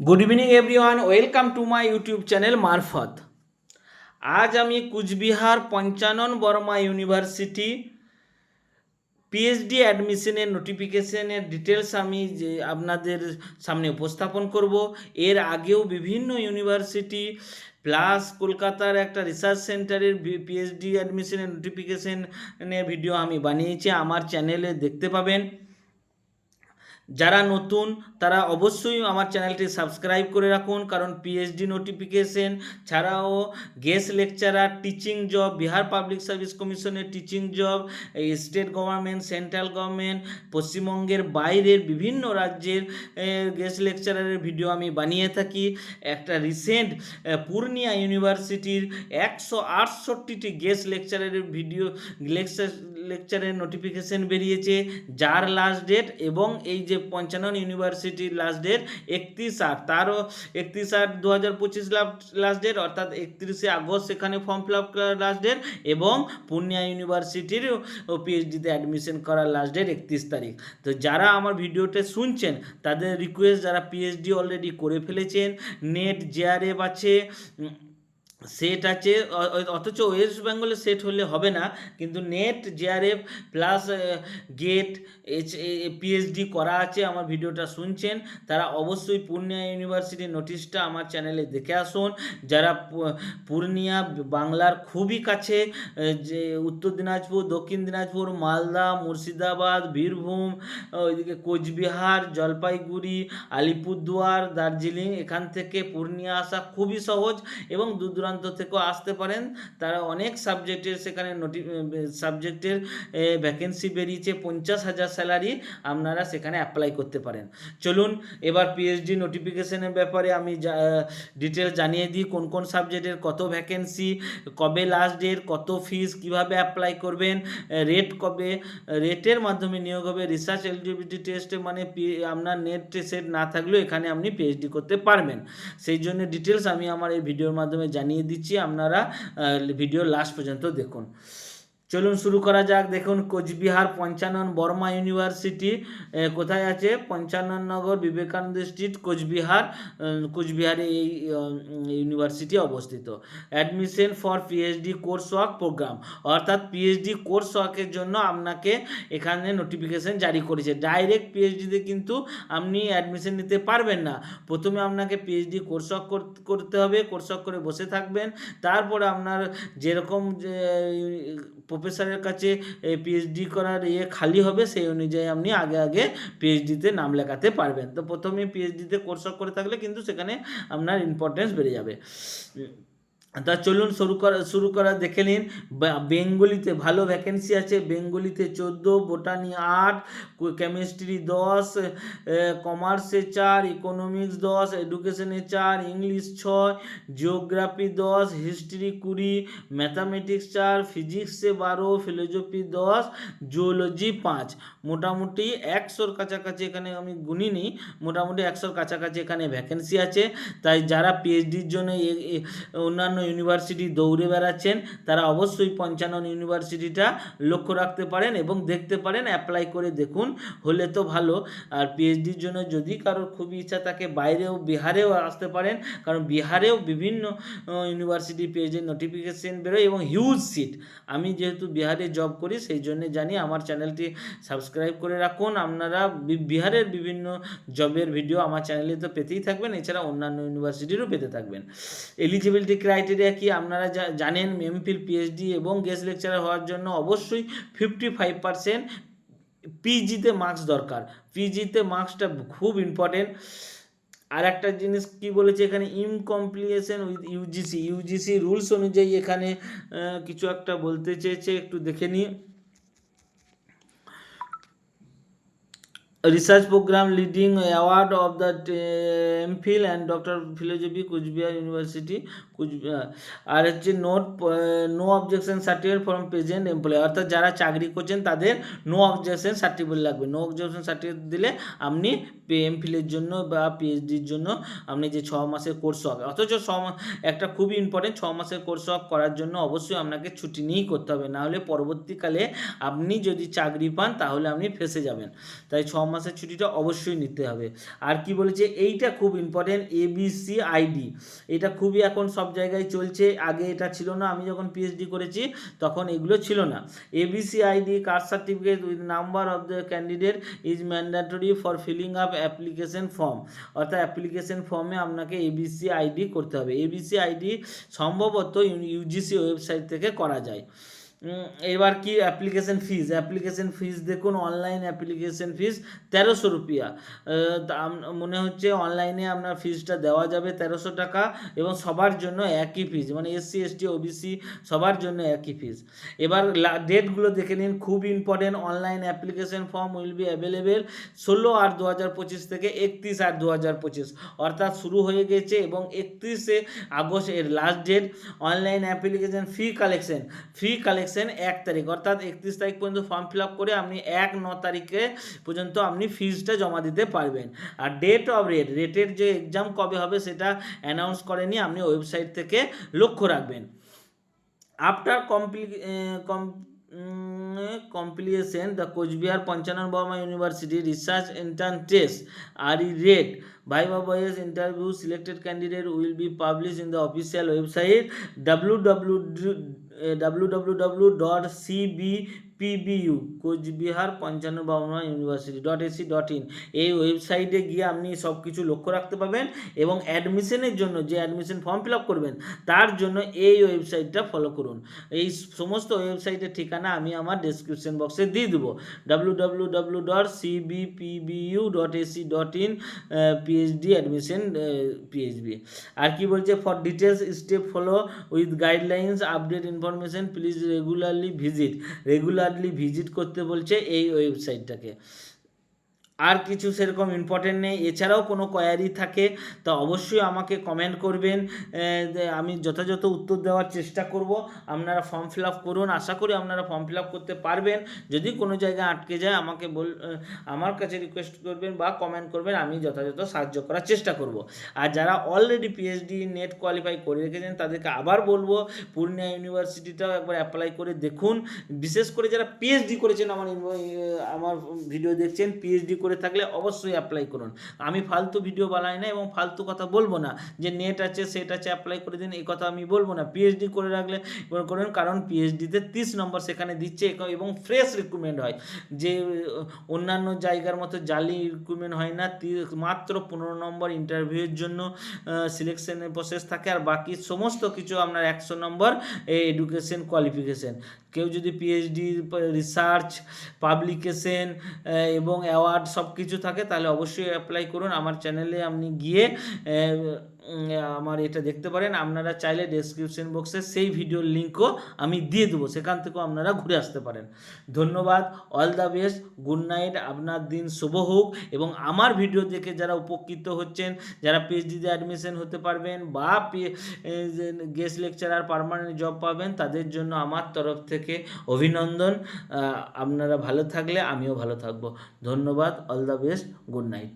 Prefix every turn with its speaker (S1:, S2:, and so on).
S1: Good evening everyone welcome to my YouTube channel মারফত আজ আমি কুচবিহার পঞ্চানন বর্মা ইউনিভার্সিটি পিএইচডি অ্যাডমিশনের নোটিফিকেশনের ডিটেলস আমি যে আপনাদের সামনে উপস্থাপন করব। এর আগেও বিভিন্ন ইউনিভার্সিটি প্লাস কলকাতার একটা রিসার্চ সেন্টারের পিএইচডি অ্যাডমিশনের নোটিফিকেশনের ভিডিও আমি বানিয়েছি। আমার চ্যানেলে দেখতে পাবেন। যারা নতুন, তারা অবশ্যই আমার চ্যানেলটি সাবস্ক্রাইব করে রাখুন, কারণ পিএইচডি নোটিফিকেশন ছাড়াও guest lecturer teaching job Bihar public service কমিশনের teaching job state government central government পশ্চিমবঙ্গের বাইরের বিভিন্ন রাজ্যের গেস্ট লেকচারারের ভিডিও আমি বানিয়ে থাকি। একটা রিসেন্ট পূর্ণিয়া ইউনিভার্সিটির একশো আটষট্টিটি গেস্ট লেকচারারের ভিডিও লেকচার লেকচারের নোটিফিকেশন বেরিয়েছে, যার লাস্ট ডেট এবং এই যে পঞ্চানন ইউনিভার্সিটির লাস্ট ডেট একত্রিশ আট, তারও একত্রিশ আট দু হাজার পঁচিশ লাস্ট ডেট অর্থাৎ একত্রিশে আগস্ট সেখানে ফর্ম ফিল আপ করার লাস্ট ডেট এবং পূর্ণিয়া ইউনিভার্সিটির পিএইচডিতে অ্যাডমিশন করার লাস্ট ডেট একত্রিশ তারিখ। তো যারা আমার ভিডিওতে শুনছেন, তাদের রিকোয়েস্ট যারা পিএইচডি অলরেডি করে ফেলেছেন নেট জেআরএফ আছে সেট আছে অথচ ওয়েস্ট বেঙ্গলে সেট হলে হবে না, কিন্তু NET JRF plus GATE H PhD করা আছে, আমার ভিডিওটা শুনছেন, তারা অবশ্যই পূর্ণিয়া ইউনিভার্সিটির নোটিশটা আমার চ্যানেলে দেখে আসুন। যারা পূর্ণিয়া বাংলার খুবই কাছে যে উত্তর দিনাজপুর, দক্ষিণ দিনাজপুর, মালদা, মুর্শিদাবাদ, বীরভূম ওইদিকে কোচবিহার, জলপাইগুড়ি, আলিপুরদুয়ার, দার্জিলিং, এখান থেকে পূর্ণিয়া আসা খুবই সহজ এবং দূর দূরান্ত থেকেও আসতে পারেন। তারা অনেক সাবজেক্টের সেখানে নোটি সাবজেক্টের ভ্যাকেন্সি বেরিয়েছে, পঞ্চাশ হাজার স্যালারি আপনারা সেখানে অ্যাপ্লাই করতে পারেন। চলুন, এবার পিএইচডি নোটিফিকেশনের ব্যাপারে আমি ডিটেলস জানিয়ে দিই, কোন কোন সাবজেক্টের কত ভ্যাকেন্সি কবে লাস্ট ডেট কত ফিস কীভাবে অ্যাপ্লাই করবেন রেট কবে রেটের মাধ্যমে নিয়োগ হবে রিসার্চ এলিজিবিলিটি টেস্টে মানে আপনার নেট সেট না থাকলেও এখানে আপনি পিএইচডি করতে পারবেন। সেই জন্য ডিটেলস আমি আমার এই ভিডিওর মাধ্যমে জানিয়ে দিচ্ছি আপনারা ভিডিও লাস্ট পর্যন্ত দেখুন। চলুন শুরু করা যাক। দেখুন, কোচবিহার পঞ্চানন বর্মা ইউনিভার্সিটি কোথায় আছে? পঞ্চানন নগর, বিবেকানন্দ স্ট্রিট, কোচবিহার কোচবিহারে এই ইউনিভার্সিটি অবস্থিত। Admission for PhD course work program. অর্থাৎ পিএইচডি কোর্স ওয়ার্কের জন্য আপনাকে এখানে নোটিফিকেশন জারি করেছে। ডাইরেক্ট পিএইচডিতে কিন্তু আপনি অ্যাডমিশন নিতে পারবেন না। প্রথমে আপনাকে পিএইচডি কোর্স ওয়ার্ক করতে হবে। কোর্স ওয়ার্ক করে বসে থাকবেন। তারপরে আপনার যেরকম প্রফেসরের কাছে পিএইচডি করার ইয়ে খালি হবে, সেই অনুযায়ী আপনি আগে আগে পিএইচডিতে নাম লেখাতে পারবেন। তো প্রথমে পিএইচডিতে কোর্স করে থাকলে কিন্তু সেখানে আপনার ইম্পর্টেন্স বেড়ে যাবে। তা চলুন শুরু করা শুরু করা, দেখে নিন। বেঙ্গলিতে ভালো ভ্যাকেন্সি আছে। বেঙ্গলিতে চোদ্দ বোটানি আট কেমিস্ট্রি দশ কমার্সে চার ইকোনমিক্স দশ এডুকেশনে চার ইংলিশ ছয় জিওগ্রাফি দশ হিস্ট্রি কুড়ি ম্যাথামেটিক্স চার ফিজিক্সে বারো ফিলোজফি দশ জুওলজি পাঁচ। মোটামুটি একশোর কাছাকাছি এখানে আমি গুনিনি। মোটামুটি একশোর কাছাকাছি এখানে ভ্যাকেন্সি আছে। তাই যারা পিএইচডির জন্য অন্যান্য ইউনিভার্সিটি দৌড়ে বেড়াচ্ছেন, তারা অবশ্যই পঞ্চানন ইউনিভার্সিটিটা লক্ষ্য রাখতে পারেন এবং দেখতে পারেন অ্যাপ্লাই করে দেখুন, হলে তো ভালো। আর পিএইচডির জন্য যদি কারোর খুবই ইচ্ছা থাকে, বাইরেও বিহারেও আসতে পারেন, কারণ বিহারেও বিভিন্ন ইউনিভার্সিটি পিএইচডি নোটিফিকেশন বেরোয় এবং হিউজ সিট আমি যেহেতু বিহারে জব করি, সেই জন্য জানি আমার চ্যানেলটি সাবস্ক্রাইব করে রাখুন। আপনারা বিহারের বিভিন্ন জবের ভিডিও আমার চ্যানেলে তো পেতেই থাকবেন, এছাড়া অন্যান্য ইউনিভার্সিটিরও পেতে থাকবেন। এলিজিবিলিটি ক্রাইটেরিয়া কি আপনারা জানেন এমফিল পিএইচডি এবং গেস্ট লেকচারার হওয়ার জন্য অবশ্যই ফিফটি ফাইভ পার্সেন্ট পিজিতে মার্কস দরকার। পিজিতে মার্কসটা খুব ইম্পর্টেন্ট আর একটা জিনিস কি বলেছে এখানে? In compliance with UGC UGC rules অনুযায়ী এখানে কিছু একটা বলতে চেয়েছে, একটু দেখে নিই। Research program leading award of the MPhil and Dr. Philosophy Kuchbihar University Cooch Behar আর হচ্ছে note no objection certificate from present employ অর্থাৎ যারা চাকরি করছেন, তাদের নো অবজেকশন সার্টিফিকেট লাগবে। নো অবজেকশন সার্টিফিকেট দিলে আপনি এম ফিলের জন্য বা পিএইচডির জন্য আপনি যে ছ মাসের কোর্স হবে অথচ ছ একটা খুবই ইম্পর্টেন্ট ছ মাসের কোর্স করার জন্য অবশ্যই আপনাকে ছুটি নিয়েই করতে হবে। না হলে পরবর্তীকালে আপনি যদি চাকরি পান, তাহলে আপনি ফেসে যাবেন। তাই ছ মাসের ছুটিটা অবশ্যই নিতে হবে। আর কি বলেছে, এইটা খুব ইম্পর্টেন্ট এবিসি আইডি এটা খুবই এখন সব জায়গায় চলছে, আগে এটা ছিল না, আমি যখন পিএইচডি করেছি, তখন এগুলো ছিল না। ABC ID caste certificate with number of the candidate is mandatory for filling up application form অর্থাৎ অ্যাপ্লিকেশন ফর্মে আপনাকে এবিসি আইডি করতে হবে। এবিসি আইডি সম্ভবত ইউজিসি ওয়েবসাইট থেকে করা যায়। এবার কি অ্যাপ্লিকেশন ফিজ অ্যাপ্লিকেশন ফিজ দেখুন অনলাইন অ্যাপ্লিকেশন ফিজ তেরোশো রুপিয়া। মনে হচ্ছে অনলাইনে আপনার ফিজটা দেওয়া যাবে তেরোশো টাকা এবং সবার জন্য একই ফিজ মানে এসসি এসটি ওবিসি সবার জন্য একই ফিজ এবার ডেটগুলো দেখে নিন, খুব important online application form will be available ষোলো আট দু হাজার পঁচিশ থেকে একত্রিশ আট দু হাজার পঁচিশ। অর্থাৎ শুরু হয়ে গেছে এবং একত্রিশে আগস্ট এর last date online application fee collection fee collection এক তারিখ। অর্থাৎ একত্রিশ তারিখ পর্যন্ত ফর্ম ফিল আপ করে আপনি এক ন তারিখে পর্যন্ত আপনি ফিজটা জমা দিতে পারবেন। আর ডেট অফ রেট রেটের যে এক্সাম কবে হবে সেটা অ্যানাউন্স করেনি আপনি ওয়েবসাইট থেকে লক্ষ্য রাখবেন। আফটার কমপ্লি completion the Cooch Behar Panchanan Barma university research entrance test আর ই রেট viva voice interview selected candidate will be published in the official website www.cbpbu Cooch Behar Panchanan Barma university dot AC dot in এই ওয়েবসাইটে গিয়ে আপনি সব কিছু লক্ষ্য রাখতে পারবেন এবং অ্যাডমিশনের জন্য যে অ্যাডমিশন ফর্ম ফিল আপ করবেন, তার জন্য এই ওয়েবসাইটটা ফলো করুন। এই সমস্ত ওয়েবসাইটের ঠিকানা আমি আমার ডেসক্রিপশন বক্সে দিয়ে দেবো। W W W dot CBPBU dot AC dot in PhD admission PHB আর কি বলছে? For details step follow with guidelines update information please regularly visit regularly visit করতে বলছে এই ওয়েবসাইটটাকে আর কিছু সেরকম ইম্পর্টেন্ট নেই। এছাড়াও কোনো কোয়ারি থাকে, তা অবশ্যই আমাকে কমেন্ট করবেন। আমি যথাযথ উত্তর দেওয়ার চেষ্টা করব। আপনারা ফর্ম ফিল আপ করুন। আশা করি আপনারা ফর্ম ফিল আপ করতে পারবেন। যদি কোনো জায়গায় আটকে যায়, আমাকে বল আমার কাছে রিকোয়েস্ট করবেন বা কমেন্ট করবেন, আমি যথাযথ সাহায্য করার চেষ্টা করব। আর যারা অলরেডি পিএইচডি নেট কোয়ালিফাই করে রেখেছেন, তাদেরকে আবার বলব, পূর্ণিয়া ইউনিভার্সিটিটাও একবার অ্যাপ্লাই করে দেখুন। বিশেষ করে যারা পিএইচডি করেছেন, আমার আমার ভিডিও দেখছেন পিএইচডি করে থাকলে অবশ্যই অ্যাপ্লাই করুন। আমি ফালতু ভিডিও বানাই না এবং ফালতু কথা বলব না যে নেট আছে সেট আছে অ্যাপ্লাই করে দিন, এই কথা আমি বলব না। পিএইচডি করে রাখলে করুন, কারণ পিএইচডিতে তিরিশ নম্বর সেখানে দিচ্ছে এবং ফ্রেশ রিক্রুটমেন্ট হয়। যে, অন্যান্য জায়গার মতো জালি রিক্রুটমেন্ট হয় না মাত্র পনেরো নম্বর ইন্টারভিউয়ের জন্য সিলেকশনের প্রসেস থাকে। আর বাকি সমস্ত কিছু আপনার একশো নম্বর এডুকেশন কোয়ালিফিকেশন কেউ যদি পিএইচডি রিসার্চ পাবলিকেশন এবং অ্যাওয়ার্ড সব কিছু থাকে, তাহলে অবশ্যই অ্যাপ্লাই করুন। আমার চ্যানেলে আপনি গিয়ে আমার এটা দেখতে পারেন। আপনারা চাইলে ডেসক্রিপশন বক্সে সেই ভিডিওর লিঙ্কও আমি দিয়ে দেবো। সেখান থেকেও আপনারা ঘুরে আসতে পারেন। ধন্যবাদ। All the best good night আপনার দিন শুভ হোক। এবং আমার ভিডিও দেখে যারা উপকৃত হচ্ছেন, যারা পিএইচডিতে অ্যাডমিশন হতে পারবেন বা গেস্ট লেকচারার পারমানেন্ট জব পাবেন, তাদের জন্য আমার তরফ থেকে অভিনন্দন। আপনারা ভালো থাকলে আমিও ভালো থাকব। ধন্যবাদ। All the best good night